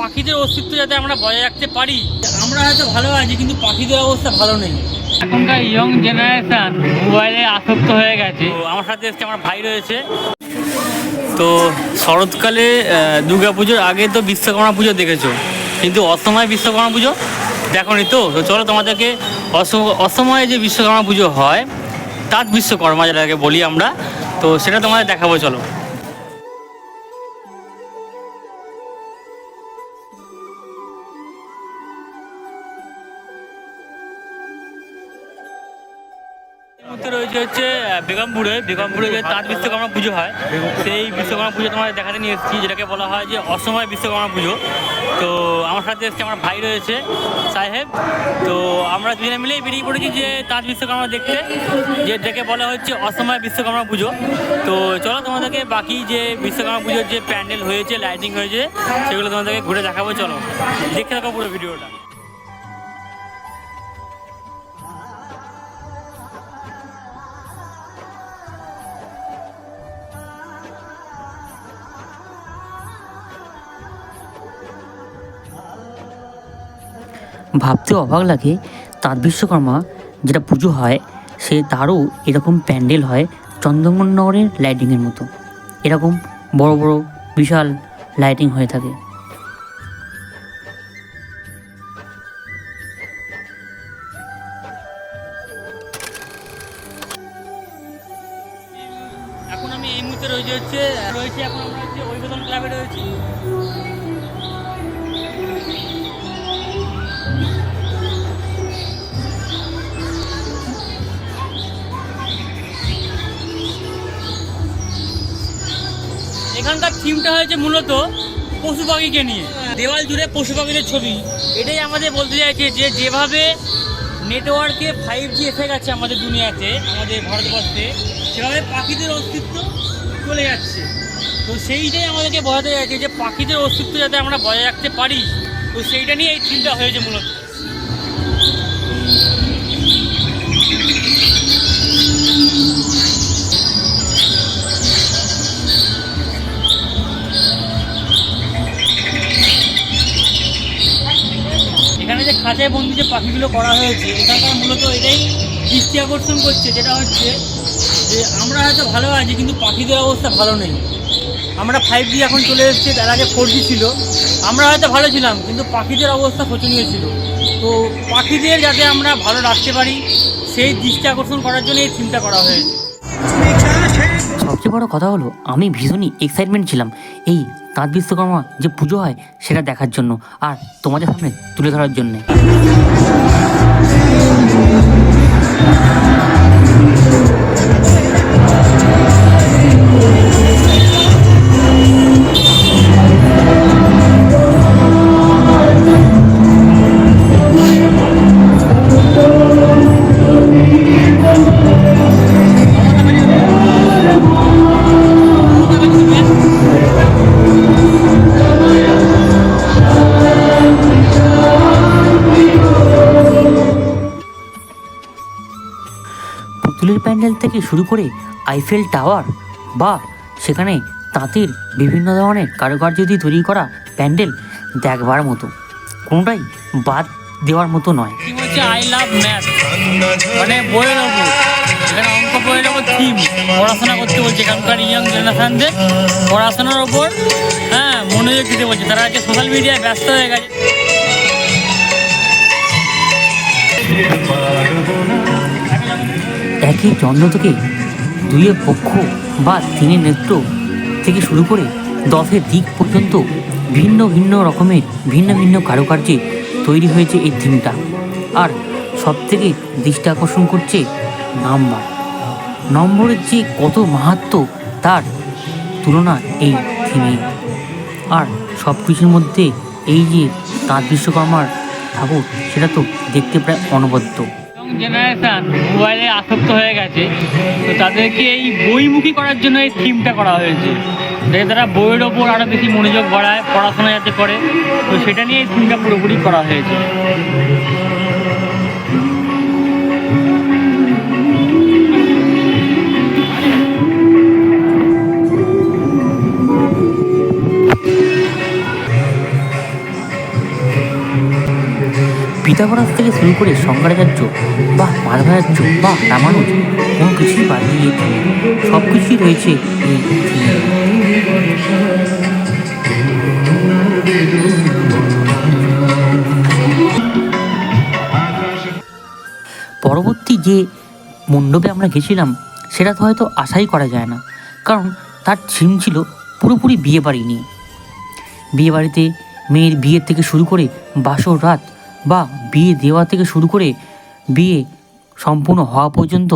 পাখিদের অস্তিত্ব যাতে আমরা বজায় রাখতে পারি। আমরা হয়তো ভালো আছি কিন্তু পাখিদের অবস্থা ভালো নেই। এখনকার ইয়ং জেনারেশন মোবাইলে আসক্ত হয়ে গেছে। আমার সাথে এসছে আমার ভাই রয়েছে। তো শরৎকালে দুর্গা পুজোর আগে তো বিশ্বকর্মা পুজো দেখেছ কিন্তু অসময়ে বিশ্বকর্মা পুজো দেখোনি তো? তো চলো তোমাদেরকে অস- অসময়ে যে বিশ্বকর্মা পুজো হয় তার বিশ্বকর্মা যেটাকে বলি আমরা তো সেটা তোমাদের দেখাবো চলো। রয়েছে হচ্ছে বেগমপুরে বেগমপুরে যে তাঁত বিশ্বকর্মা পুজো হয়, সেই বিশ্বকর্মা পুজো তোমাদের দেখাতে নিয়ে এসেছি, যেটাকে বলা হয় যে অসময় বিশ্বকর্মা পুজো। তো আমার সাথে এসছে আমার ভাই রয়েছে, সাহেব। তো আমরা দুজনে মিলেই বেরিয়ে পড়েছি যে তাঁত বিশ্বকর্মা দেখতে, যে যেটাকে বলা হচ্ছে অসময় বিশ্বকর্মা পুজো। তো চলো তোমাদেরকে বাকি যে বিশ্বকর্মা পুজোর যে প্যান্ডেল হয়েছে, লাইটিং হয়েছে, সেগুলো তোমাদেরকে ঘুরে দেখাবো, চলো। দেখতে থাকো পুরো ভিডিওটা। ভাবতে অবাক লাগে। তাঁত বিশ্বকর্মা যেটা পুজো হয়, সে তারও এরকম প্যান্ডেল হয় চন্দ্রমোহননগরের লাইটিংয়ের মতো। এরকম বড় বড় বিশাল লাইটিং হয়ে থাকে। এখন আমি এই মুহূর্তে রয়েছে হচ্ছে, রয়েছে এখন আমরা হচ্ছে ঐবেদন ক্লাবে রয়েছি। এখানকার থিমটা হয়েছে মূলত পশু পাখিকে নিয়ে। দেওয়াল জুড়ে পশু পাখিদের ছবি। এটাই আমাদের বলতে চাইছে যে যেভাবে নেটওয়ার্কে ফাইভ জি এসে গেছে আমাদের দুনিয়াতে, আমাদের ভারতবর্ষে, সেভাবে পাখিদের অস্তিত্ব চলে যাচ্ছে। তো সেইটাই আমাদেরকে বোঝাতে চাইছে যে পাখিদের অস্তিত্ব যাতে আমরা বজায় রাখতে পারি, তো সেইটা নিয়ে এই থিমটা হয়েছে মূলত। যে পাখিগুলো করা হয়েছে, এখানকার মূলত এটাই দৃষ্টি আকর্ষণ করছে, যেটা হচ্ছে যে আমরা হয়তো ভালো আছি, কিন্তু পাখিদের অবস্থা ভালো নেই। আমরা ফাইভ জি এখন চলে এসেছে, তার আগে ফোর জি ছিল। আমরা হয়তো ভালো ছিলাম, কিন্তু পাখিদের অবস্থা শোচনীয় ছিল। তো পাখিদের যাতে আমরা ভালো রাখতে পারি, সেই দৃষ্টি আকর্ষণ করার জন্য এই থিমটা করা হয়েছে। সবচেয়ে বড় কথা হলো, আমি ভীষণই এক্সাইটমেন্ট ছিলাম। এই তাঁত বিশ্বকর্মা যে পুজো হয় সেটা দেখার জন্য আর তোমাদের সামনে তুলে ধরার জন্যে। শুরু করে আইফেল টাওয়ার বা সেখানে তাঁতের বিভিন্ন ধরনের কারুকার্য দিয়ে তৈরি করা প্যান্ডেল দেখবার মতো। কোনোটাই বাদ দেওয়ার মতো নয়। আই লাভ মানে বইয়ের এখানে অঙ্ক থিম পড়াশোনা করতে বলছে এখানকার পড়াশোনার ওপর হ্যাঁ মনোযোগ দিতে বলছে। তারা আজকে সোশ্যাল মিডিয়ায় ব্যস্ত হয়ে গেছে। একই চন্দ্র থেকে দুইয়ের পক্ষ বা তিনের নেত্র থেকে শুরু করে দশের দিক পর্যন্ত ভিন্ন ভিন্ন রকমের ভিন্ন ভিন্ন কারুকার্যে তৈরি হয়েছে এই থিমটা আর সব থেকে দৃষ্টি আকর্ষণ করছে নাম্বার। নম্বরের যে কত মাহাত্ম তার তুলনা এই থিমে আর সব কিছুর মধ্যে এই যে তাঁত বিশ্বকর্মার ঠাকুর, সেটা তো দেখতে প্রায় অনবদ্য। জেনারেশন মোবাইলে আসক্ত হয়ে গেছে, তো তাদেরকে এই বইমুখী করার জন্য এই থিমটা করা হয়েছে। যাতে তারা বইয়ের ওপর আরও বেশি মনোযোগ বাড়ায় পড়াশোনা যাতে করে, তো সেটা নিয়ে এই থিমটা পুরোপুরি করা হয়েছে। পিতাগরাজ থেকে শুরু করে শঙ্করাচার্য, বা মাধবাচার্য বা রামানুজ কোনো কিছুই বাদ থিমে সব কিছুই রয়েছে পরবর্তী যে মণ্ডপে আমরা গেছিলাম, সেটা তো হয়তো আশাই করা যায় না, কারণ তার থিম ছিল পুরোপুরি বিয়ে বাড়ি নিয়ে। বিয়ে বাড়িতে মেয়ের বিয়ের থেকে শুরু করে বাসর রাত বা বিয়ে দেওয়া থেকে শুরু করে বিয়ে সম্পূর্ণ হওয়া পর্যন্ত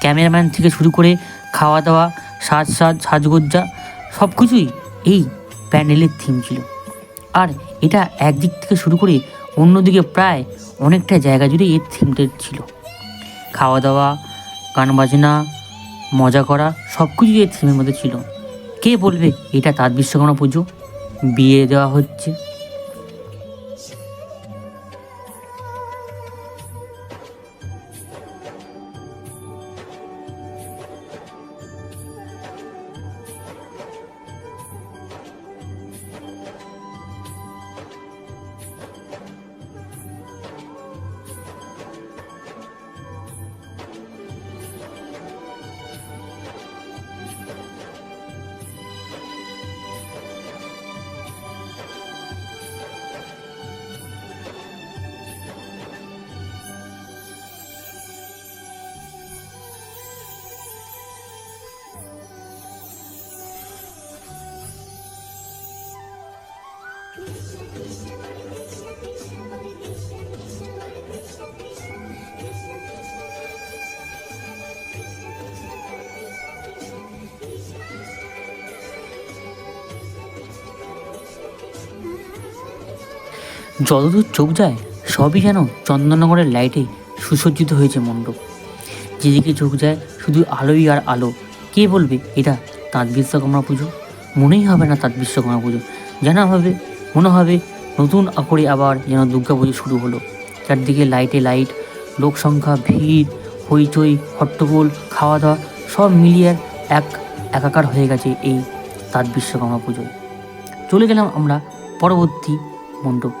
ক্যামেরাম্যান থেকে শুরু করে খাওয়া দাওয়া সাজ সাজ সাজগজ্জা সব কিছুই এই প্যান্ডেলের থিম ছিল। আর এটা একদিক থেকে শুরু করে অন্যদিকে প্রায় অনেকটা জায়গা জুড়ে এর থিমটা ছিল। খাওয়া দাওয়া, গান বাজনা, মজা করা সব কিছুই এর থিমের মধ্যে ছিল। কে বলবে এটা তাঁত বিশ্বকর্মা পুজো? বিয়ে দেওয়া হচ্ছে। যতদূর চোখ যায়, সবই যেন চন্দননগরের লাইটে সুসজ্জিত হয়েছে মণ্ডপ। যেদিকে চোখ যায়, শুধু আলোই আর আলো। কে বলবে, এটা তাঁত বিশ্বকর্মা পুজো? মনেই হবে না তাঁত বিশ্বকর্মা পুজো। জানা হবে, মনে হবে নতুন করে আবার যেন দুর্গা পুজো শুরু হলো। চারদিকে লাইটে লাইট লোক সংখ্যা ভিড়, হইচই, হট্টগোল খাওয়া দাওয়া সব মিলিয়ে এক একাকার হয়ে গেছে এই তাঁত বিশ্বকর্মা পুজোয় চলে গেলাম আমরা পরবর্তী মণ্ডপ।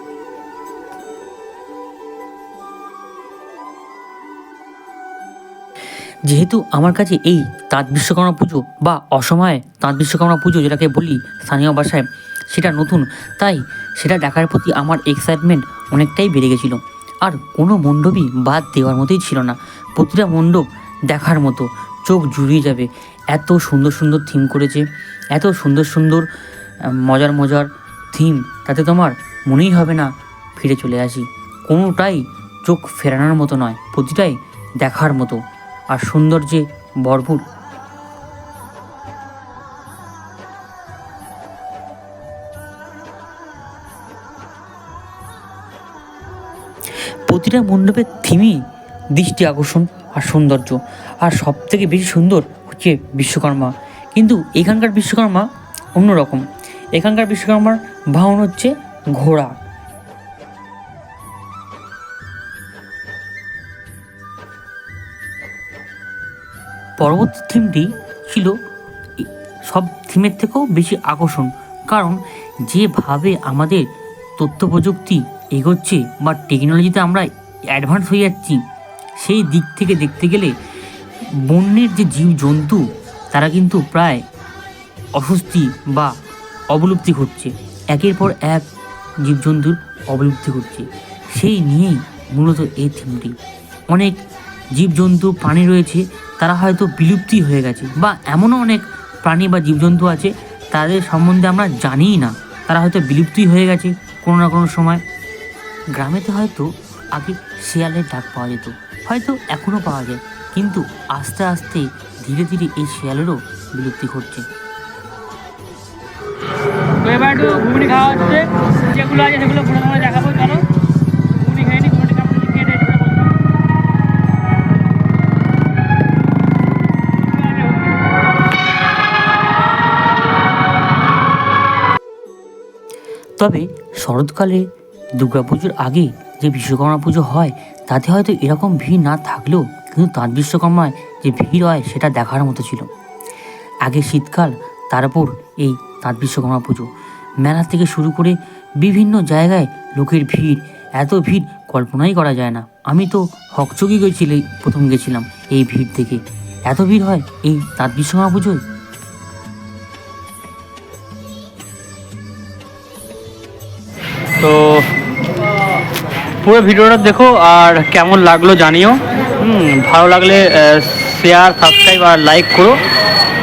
যেহেতু আমার কাছে এই তাঁত বিশ্বকর্মা পুজো বা অসময়ে তাঁত বিশ্বকর্মা পুজো যেটাকে বলি স্থানীয় ভাষায়, সেটা নতুন। তাই সেটা দেখার প্রতি আমার এক্সাইটমেন্ট অনেকটাই বেড়ে গেছিল। আর কোনো মণ্ডপই বাদ দেওয়ার মতোই ছিল না। প্রতিটা মণ্ডপ দেখার মতো, চোখ জুড়িয়ে যাবে। এত সুন্দর সুন্দর থিম করেছে, এত সুন্দর সুন্দর মজার মজার থিম তাতে তোমার মনেই হবে না ফিরে চলে আসি। কোনোটাই চোখ ফেরানোর মতো নয়, প্রতিটাই দেখার মতো। আর সৌন্দর্যে ভরপুর। প্রতিটা মণ্ডপের থিমই দৃষ্টি আকর্ষণ আর সৌন্দর্য। আর সব থেকে বেশি সুন্দর হচ্ছে বিশ্বকর্মা। কিন্তু এখানকার বিশ্বকর্মা অন্যরকম। এখানকার বিশ্বকর্মার বাহন হচ্ছে ঘোড়া। পরবর্তী থিমটি ছিল সব থিমের থেকেও বেশি আকর্ষণ। কারণ যেভাবে আমাদের তথ্য প্রযুক্তি এগোচ্ছে বা টেকনোলজিতে আমরা অ্যাডভান্স হয়ে যাচ্ছি, সেই দিক থেকে দেখতে গেলে বন্যের যে জীবজন্তু, তারা কিন্তু প্রায় অস্বস্তি বা অবলুপ্তি ঘটছে। একের পর এক জীবজন্তুর অবলুপ্তি ঘটছে। সেই নিয়েই মূলত এই থিমটি। অনেক জীবজন্তু প্রাণী রয়েছে তারা হয়তো বিলুপ্তি হয়ে গেছে বা এমনও অনেক প্রাণী বা জীবজন্তু আছে, তাদের সম্বন্ধে আমরা জানিই না। তারা হয়তো বিলুপ্তি হয়ে গেছে কোনো না কোনো সময়। গ্রামেতে হয়তো আগে শেয়ালের ডাক পাওয়া যেত, হয়তো এখনও পাওয়া যায়, কিন্তু আস্তে আস্তে ধীরে ধীরে এই শেয়ালেরও বিলুপ্তি ঘটছে। যেগুলো আছে সেগুলো ঘুরে তোমাদের তবে শরৎকালে দুর্গাপুজোর আগে যে বিশ্বকর্মা পুজো হয়, তাতে হয়তো এরকম ভিড় না থাকলেও কিন্তু তাঁত বিশ্বকর্মায় যে ভিড় হয়, সেটা দেখার মতো ছিল। আগে শীতকাল, তারপর এই তাঁত বিশ্বকর্মা পুজো। মেলা থেকে শুরু করে বিভিন্ন জায়গায় লোকের ভিড়, এত ভিড় কল্পনাই করা যায় না। আমি তো হকচকি গেছিলে প্রথম গেছিলাম এই ভিড় থেকে এত ভিড় হয় এই তাঁত বিশ্বকর্মা পুজোয়? পুরো ভিডিওটা দেখো আর কেমন লাগল জানিও। ভালো লাগলে শেয়ার সাবস্ক্রাইব আর লাইক করো।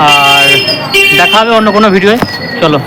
আর দেখা হবে অন্য কোনো ভিডিওয়ে। চলো।